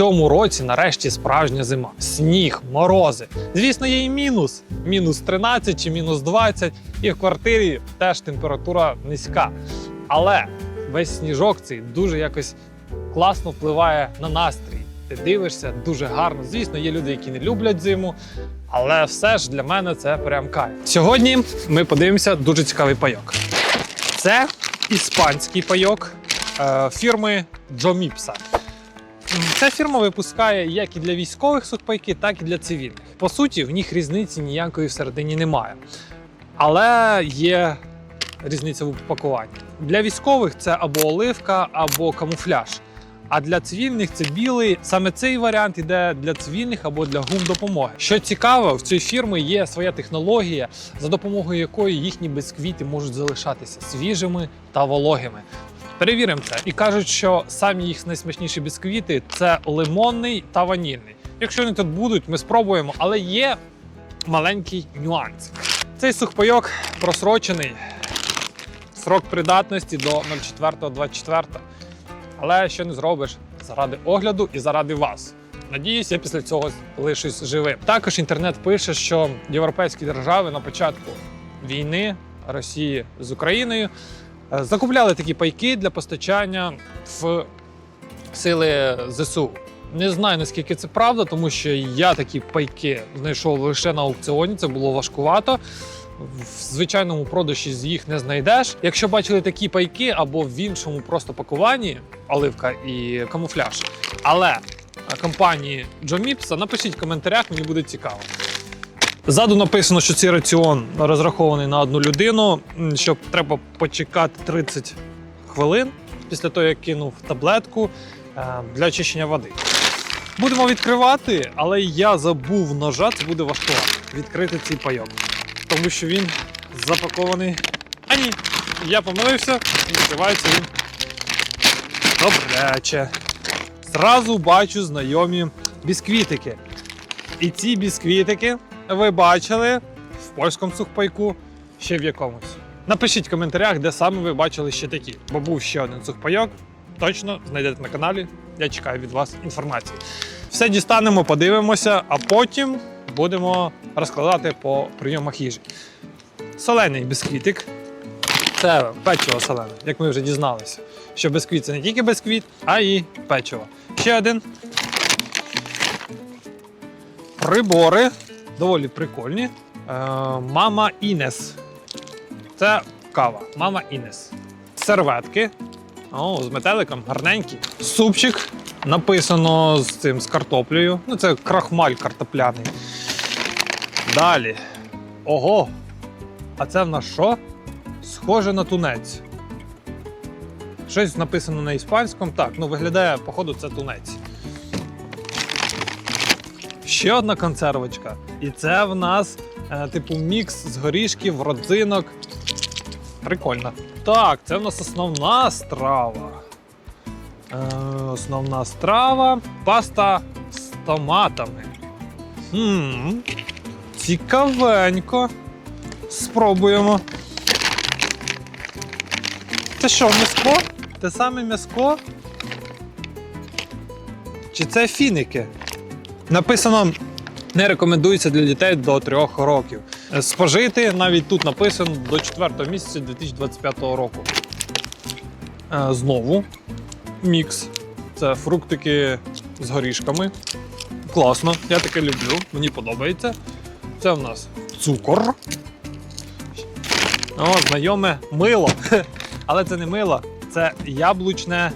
цьому році нарешті справжня зима. Сніг, морози. Звісно, є і мінус. Мінус 13 чи мінус 20, і в квартирі теж температура низька. Але весь сніжок цей дуже якось класно впливає на настрій. Ти дивишся дуже гарно. Звісно, є люди, які не люблять зиму, але все ж для мене це прям кайф. Сьогодні ми подивимося дуже цікавий пайок. Це іспанський пайок е, фірми Джоміпса. Ця фірма випускає як і для військових сухпайки, так і для цивільних. По суті, в них різниці ніякої всередині немає. Але є різниця в упакуванні. Для військових це або оливка, або камуфляж. А для цивільних це білий. Саме цей варіант іде для цивільних або для гум допомоги. Що цікаво, в цієї фірми є своя технологія, за допомогою якої їхні бісквіти можуть залишатися свіжими та вологими. Перевіримо це. І кажуть, що самі їх найсмачніші бісквіти це лимонний та ванільний. Якщо вони тут будуть, ми спробуємо, але є маленький нюанс. Цей сухпайок просрочений. Срок придатності до 04.24. Але що не зробиш заради огляду і заради вас. Надіюсь, я після цього лишусь живим. Також інтернет пише, що європейські держави на початку війни Росії з Україною закупляли такі пайки для постачання в сили ЗСУ. Не знаю наскільки це правда, тому що я такі пайки знайшов лише на аукціоні. Це було важкувато. В звичайному продажі з їх не знайдеш. Якщо бачили такі пайки або в іншому просто пакуванні, оливка і камуфляж. Але е, компанії Джоміпса, напишіть в коментарях, мені буде цікаво. Ззаду написано, що цей раціон розрахований на одну людину, що треба почекати 30 хвилин після того, як кинув таблетку е, для очищення води. Будемо відкривати, але я забув ножа, це буде важкувато відкрити цей пайок. Тому що він запакований. А ні, я помилився, і відкривається він добряче. Зразу бачу знайомі бісквітики. І ці бісквітики ви бачили в польському сухпайку ще в якомусь. Напишіть в коментарях, де саме ви бачили ще такі, бо був ще один сухпайок. Точно знайдете на каналі. Я чекаю від вас інформації. Все дістанемо, подивимося, а потім будемо розкладати по прийомах їжі. Солений бісквітик. Це печиво солене, як ми вже дізналися. Що бісквіт це не тільки бісквіт, а й печиво. Ще один. Прибори доволі прикольні. Е, Мама Інес. Це кава. Мама Інес. Серветки. О, з метеликом гарненькі. Супчик. Написано з цим з картоплею. Ну, це крахмаль картопляний. Далі. Ого! А це в нас що? Схоже на тунець. Щось написано на іспанському. Так, ну виглядає, походу, це тунець. Ще одна консервочка. І це в нас е, типу мікс з горішків, родзинок. Прикольно. Так, це в нас основна страва. Е, основна страва. Паста з томатами. Хм, цікавенько. Спробуємо. Це що, м'яско? Те саме м'яско? Чи це фіники? Написано, не рекомендується для дітей до 3 років. Спожити навіть тут написано до 4 місяця 2025 року. Е, Знову мікс. Це фруктики з горішками. Класно, я таке люблю, мені подобається. Це в нас цукор. О, знайоме мило. Але це не мило, це яблучне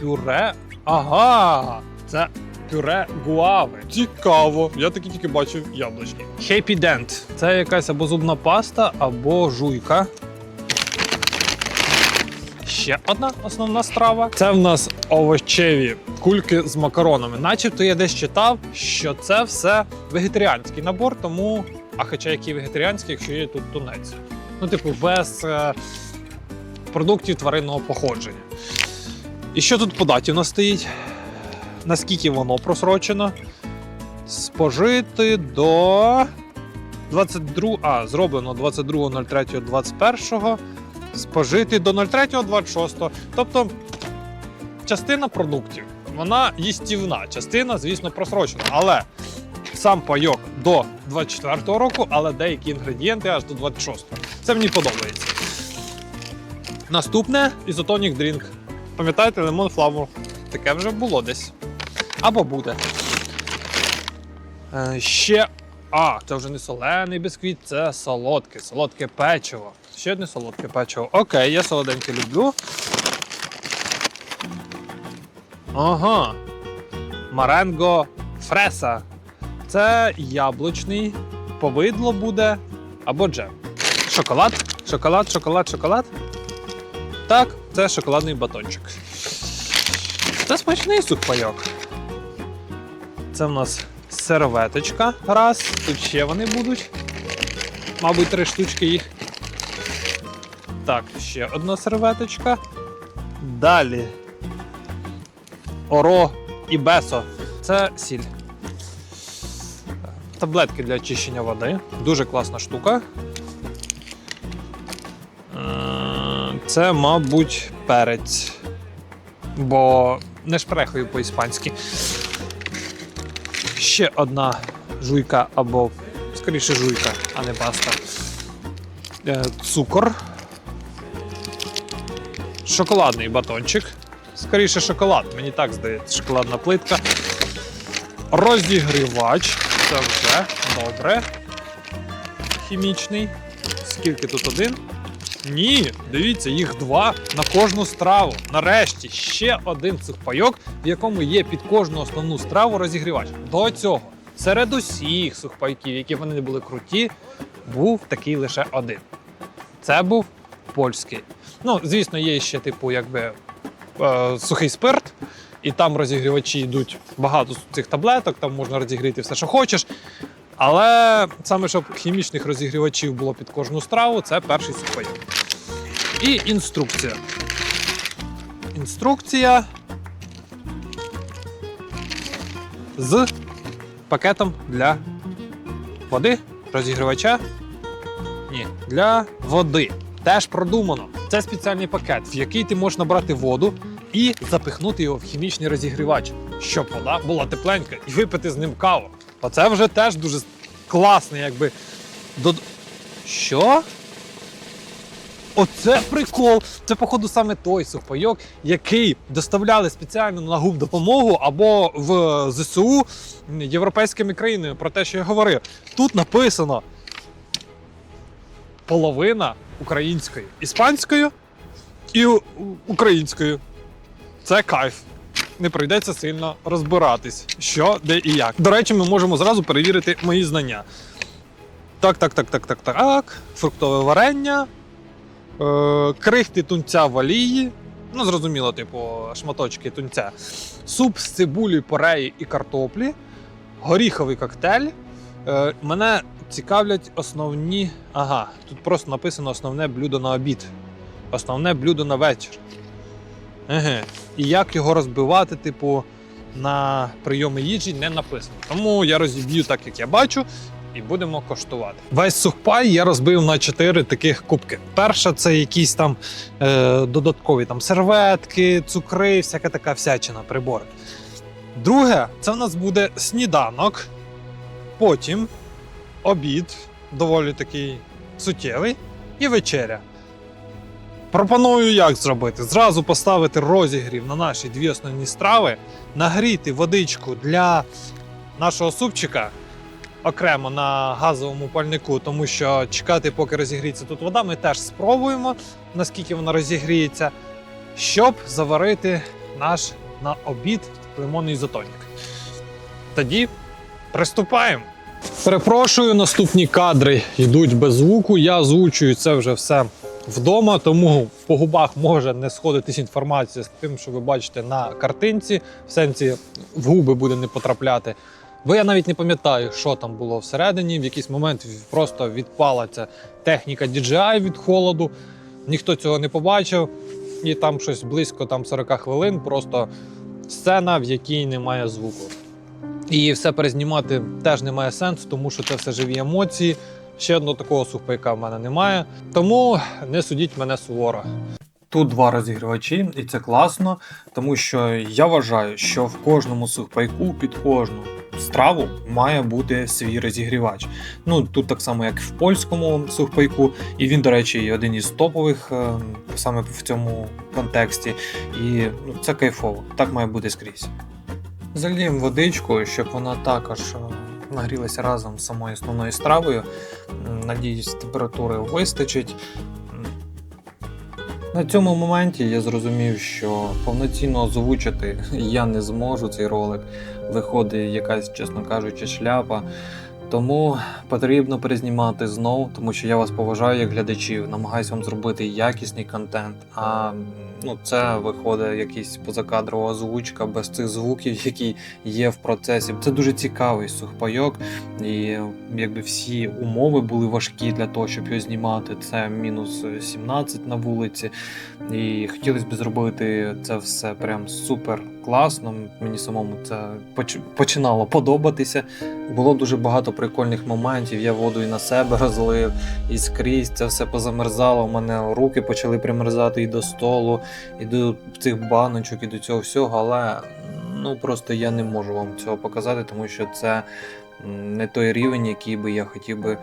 пюре. Ага, це пюре гуави. Цікаво. Я таки тільки бачив яблучки. Happy Dent. Це якась або зубна паста, або жуйка. Ще одна основна страва. Це в нас овочеві кульки з макаронами. Начебто я десь читав, що це все вегетаріанський набор, тому. А хоча який вегетаріанський, якщо є тут тунець. Ну, типу, без е, продуктів тваринного походження. І що тут по даті у нас стоїть? Наскільки воно просрочено? Спожити до 22, а, зроблено 22.03.21. Спожити до 03.26. Тобто частина продуктів вона їстівна. Частина, звісно, просрочена. Але сам пайок до 24-го року, але деякі інгредієнти аж до 26-го. Це мені подобається. Наступне ізотонік дрінк. Пам'ятаєте, лимон флавор? Таке вже було десь. Або буде. Е, ще. А, це вже не солений бісквіт, це солодке, солодке печиво. Ще одне солодке печиво. Окей, я солоденьке люблю. Ага. Маренго фреса. Це яблучний, повидло буде або джем. Шоколад, шоколад, шоколад, шоколад. Так, це шоколадний батончик. Це смачний сухпайок. Це в нас серветочка. Раз. Тут ще вони будуть. Мабуть, три штучки їх. Так, ще одна серветочка. Далі. Оро і бесо. Це сіль. Таблетки для очищення води. Дуже класна штука. Е, Це, мабуть, перець. Бо не шпрехаю по-іспанськи. Ще одна жуйка або скоріше жуйка, а не паста. Е, Цукор. Шоколадний батончик. Скоріше шоколад, мені так здається, шоколадна плитка. Розігрівач. Це вже добре. Хімічний. Скільки тут один? Ні, дивіться, їх два на кожну страву. Нарешті ще один сухпайок, в якому є під кожну основну страву розігрівач. До цього, серед усіх сухпайків, які вони не були круті, був такий лише один. Це був польський. Ну, звісно, є ще, типу, якби е, сухий спирт, і там розігрівачі йдуть багато цих таблеток, там можна розігріти все, що хочеш. Але саме щоб хімічних розігрівачів було під кожну страву, це перший сухпайок. І інструкція. Інструкція з пакетом для води, розігрівача. Ні, для води. Теж продумано. Це спеціальний пакет, в який ти можеш набрати воду і запихнути його в хімічний розігрівач, щоб вода була тепленька і випити з ним каву. Оце вже теж дуже класний, якби. Дод... Що? Оце прикол. Це, походу, саме той сухпайок, який доставляли спеціально на губ допомогу або в ЗСУ європейськими країнами про те, що я говорив. Тут написано половина українською, іспанською і українською. Це кайф. Не прийдеться сильно розбиратись, що, де і як. До речі, ми можемо зразу перевірити мої знання. Так, так, так, так, так, так. Фруктове варення, е, крихти тунця в олії. Ну, зрозуміло, типу, шматочки тунця. Суп з цибулі, пореї і картоплі, горіховий коктейль. Е, мене цікавлять основні. Ага, тут просто написано основне блюдо на обід, основне блюдо на вечір. Еге. І як його розбивати, типу, на прийоми їжі не написано. Тому я розіб'ю так, як я бачу, і будемо коштувати. Весь сухпай я розбив на 4 таких кубки. Перша це якісь там е, додаткові там серветки, цукри, всяка така всячина, прибори. Друге, це в нас буде сніданок, потім обід, доволі такий суттєвий, і вечеря. Пропоную як зробити? Зразу поставити розігрів на наші дві основні страви, нагріти водичку для нашого супчика окремо на газовому пальнику, тому що чекати, поки розігріється тут вода, ми теж спробуємо, наскільки вона розігріється, щоб заварити наш на обід лимонний ізотонік. Тоді приступаємо. Перепрошую, наступні кадри йдуть без звуку. Я озвучую це вже все вдома, тому по губах може не сходитись інформація з тим, що ви бачите на картинці, в сенсі в губи буде не потрапляти. Бо я навіть не пам'ятаю, що там було всередині. В якийсь момент просто відпала ця техніка DJI від холоду. Ніхто цього не побачив. І там щось близько там 40 хвилин, просто сцена, в якій немає звуку. І все перезнімати теж немає сенсу, тому що це все живі емоції. Ще одного такого сухпайка в мене немає. Тому не судіть мене суворо. Тут два розігрівачі, і це класно, тому що я вважаю, що в кожному сухпайку під кожну страву має бути свій розігрівач. Ну тут так само, як в польському сухпайку, і він, до речі, один із топових е, саме в цьому контексті. І ну, це кайфово, так має бути скрізь. Зальємо водичку, щоб вона також е, нагрілася разом з самою основною стравою. Надіюсь, температури вистачить. На цьому моменті я зрозумів, що повноцінно озвучити я не зможу цей ролик. Виходить якась, чесно кажучи, шляпа. Тому потрібно перезнімати знову, тому що я вас поважаю як глядачів, намагаюся вам зробити якісний контент. А ну, це виходить якийсь позакадрова озвучка без цих звуків, які є в процесі. Це дуже цікавий сухпайок, і якби всі умови були важкі для того, щоб його знімати. Це мінус 17 на вулиці. І хотілося б зробити це все прям супер класно. Мені самому це починало подобатися. Було дуже багато прикольних моментів. Я воду і на себе розлив, і скрізь це все позамерзало. У мене руки почали примерзати і до столу, і до цих баночок, і до цього всього. Але ну просто я не можу вам цього показати, тому що це не той рівень, який би я хотів би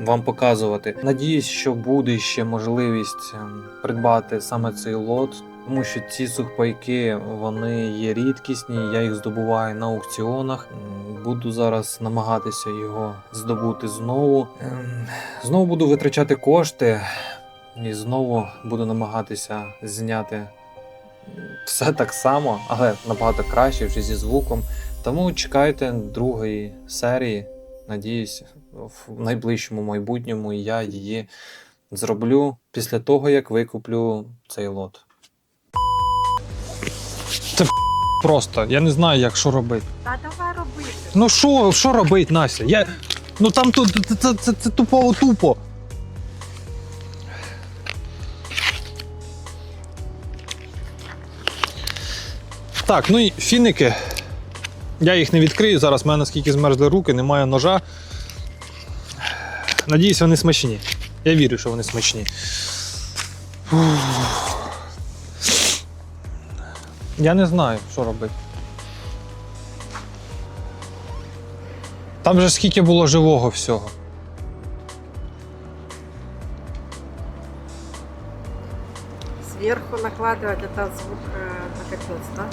вам показувати. Надіюсь, що буде ще можливість ем, придбати саме цей лот. Тому що ці сухпайки вони є рідкісні, я їх здобуваю на аукціонах. Буду зараз намагатися його здобути знову. Ем, Знову буду витрачати кошти і знову буду намагатися зняти все так само, але набагато краще вже зі звуком. Тому чекайте другої серії. Надіюсь, в найближчому майбутньому я її зроблю після того, як викуплю цей лот. Просто я не знаю, як що робити. Та давай робити. Ну що, що робити, Настя? Я... Ну там тут це, це, це, це тупо тупо. Так, ну і фіники. Я їх не відкрию. Зараз в мене наскільки змерзли руки, немає ножа. Надіюсь, вони смачні. Я вірю, що вони смачні. Ух. Я не знаю, що робити. Там же скільки було живого всього. Зверху накладывать этот звук э, на капец, да?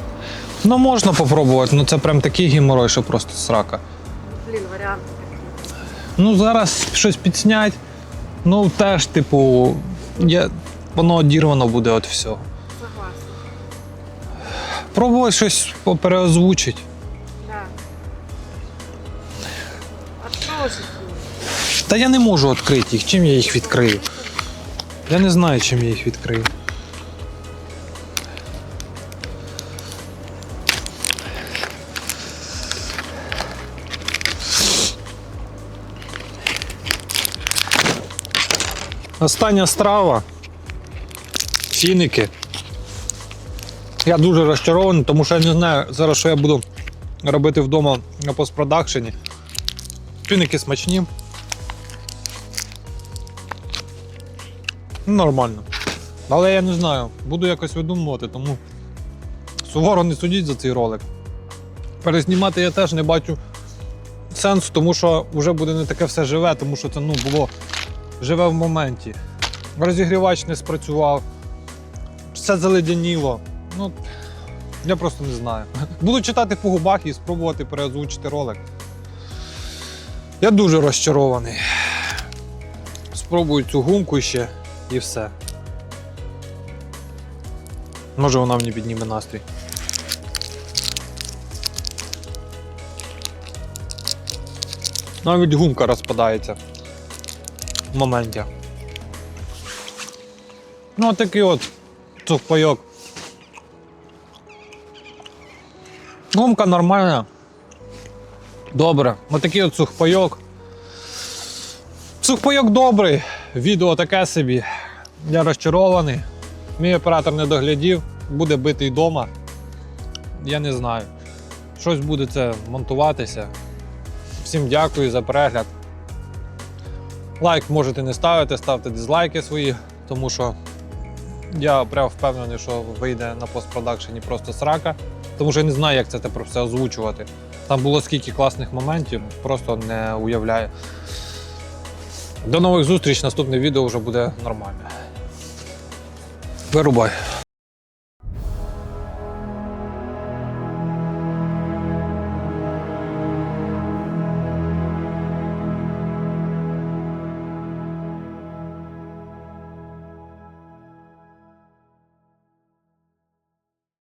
Ну, можна попробувати, ну це прям такий геморой, що просто срака. Ну, Блин, варианты такие. Ну, зараз щось підснять. Ну, теж, типу, я... воно одірвано буде від всього. Согласна. Пробувати щось переозвучити. Да. Та я не можу відкрити їх. Чим я їх відкрию? Я не знаю, чим я їх відкрию. Остання страва. Фіники. Я дуже розчарований, тому що я не знаю зараз, що я буду робити вдома на постпродакшені. Фіники смачні. Ну, Нормально. Але я не знаю, буду якось видумувати, тому суворо не судіть за цей ролик. Перезнімати я теж не бачу сенсу, тому що вже буде не таке все живе, тому що це ну, було живе в моменті. Розігрівач не спрацював, все заледяніло. Ну, я просто не знаю. Буду читати по губах і спробувати переозвучити ролик. Я дуже розчарований. Спробую цю гумку ще і все. Може вона мені підніме настрій. Навіть гумка розпадається в моменті. Ну, такий от сухпайок. Гумка нормальна. Добре. Отакий от сухпайок. Сухпайок добрий. Відео таке собі. Я розчарований. Мій оператор не доглядів, буде битий вдома. Я не знаю. Щось буде це монтуватися. Всім дякую за перегляд. Лайк можете не ставити, ставте дизлайки свої, тому що Я прям впевнений, що вийде на постпродакшені просто срака, тому що я не знаю, як це тепер все озвучувати. Там було скільки класних моментів, просто не уявляю. До нових зустріч, наступне відео вже буде нормальне. Вирубай.